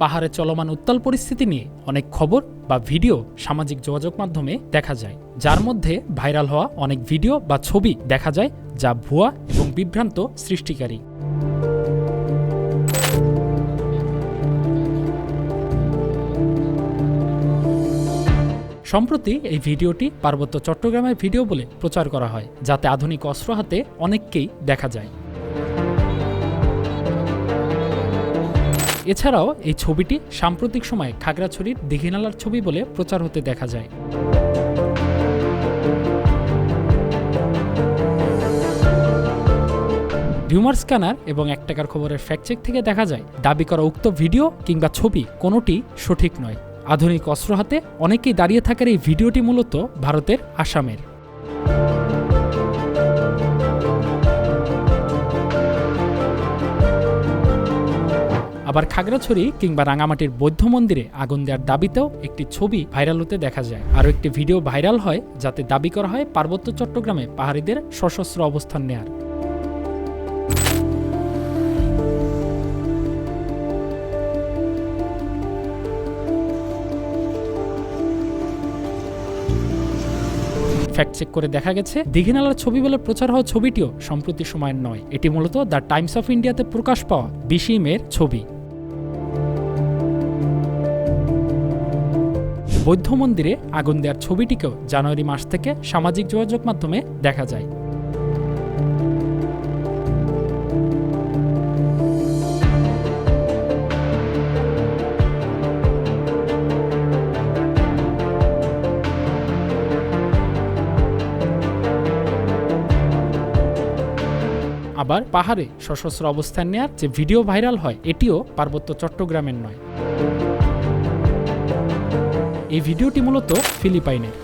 পাহাড়ে চলমান উত্তাল পরিস্থিতি নিয়ে অনেক খবর বা ভিডিও সামাজিক যোগাযোগ মাধ্যমে দেখা যায়, যার মধ্যে ভাইরাল হওয়া অনেক ভিডিও বা ছবি দেখা যায়, যা ভুয়া এবং বিভ্রান্ত সৃষ্টিকারী। সম্প্রতি এই ভিডিওটি পার্বত্য চট্টগ্রামের ভিডিও বলে প্রচার করা হয়, যাতে আধুনিক অস্ত্র হাতে অনেককেই দেখা যায়। এছাড়াও এই ছবিটি সাম্প্রতিক সময়ে খাগড়াছড়ির দিঘিনালার ছবি বলে প্রচার হতে দেখা যায়। রিউমার স্ক্যানার এবং এক টাকার খবরের ফ্যাক্টচেক থেকে দেখা যায়, দাবি করা উক্ত ভিডিও কিংবা ছবি কোনোটি সঠিক নয়। আধুনিক অস্ত্র হাতে অনেকেই দাঁড়িয়ে থাকার এই ভিডিওটি মূলত ভারতের আসামের। আবার খাগড়াছড়ি কিংবা রাঙামাটির বৌদ্ধ মন্দিরে আগুন দেওয়ার দাবিতেও একটি ছবি ভাইরাল হতে দেখা যায়। আরও একটি ভিডিও ভাইরাল হয়, যাতে দাবি করা হয় পার্বত্য চট্টগ্রামে পাহাড়িদের সশস্ত্র অবস্থান নেয়ার। ফ্যাক্ট চেক করে দেখা গেছে, দিঘিনালার ছবি বলে প্রচার হওয়া ছবিটিও সম্প্রতি সময়ের নয়। এটি মূলত দ্য টাইমস অফ ইন্ডিয়াতে প্রকাশ পাওয়া বিশি মের ছবি। বৌদ্ধ মন্দিরে আগুন দেওয়ার ছবিটিকেও জানুয়ারি মাস থেকে সামাজিক যোগাযোগ মাধ্যমে দেখা যায়। আবার পাহাড়ে সশস্ত্র অবস্থান নেয়ার যে ভিডিও ভাইরাল হয়, এটিও পার্বত্য চট্টগ্রামের নয়। এই ভিডিওটি মূলত ফিলিপাইনের।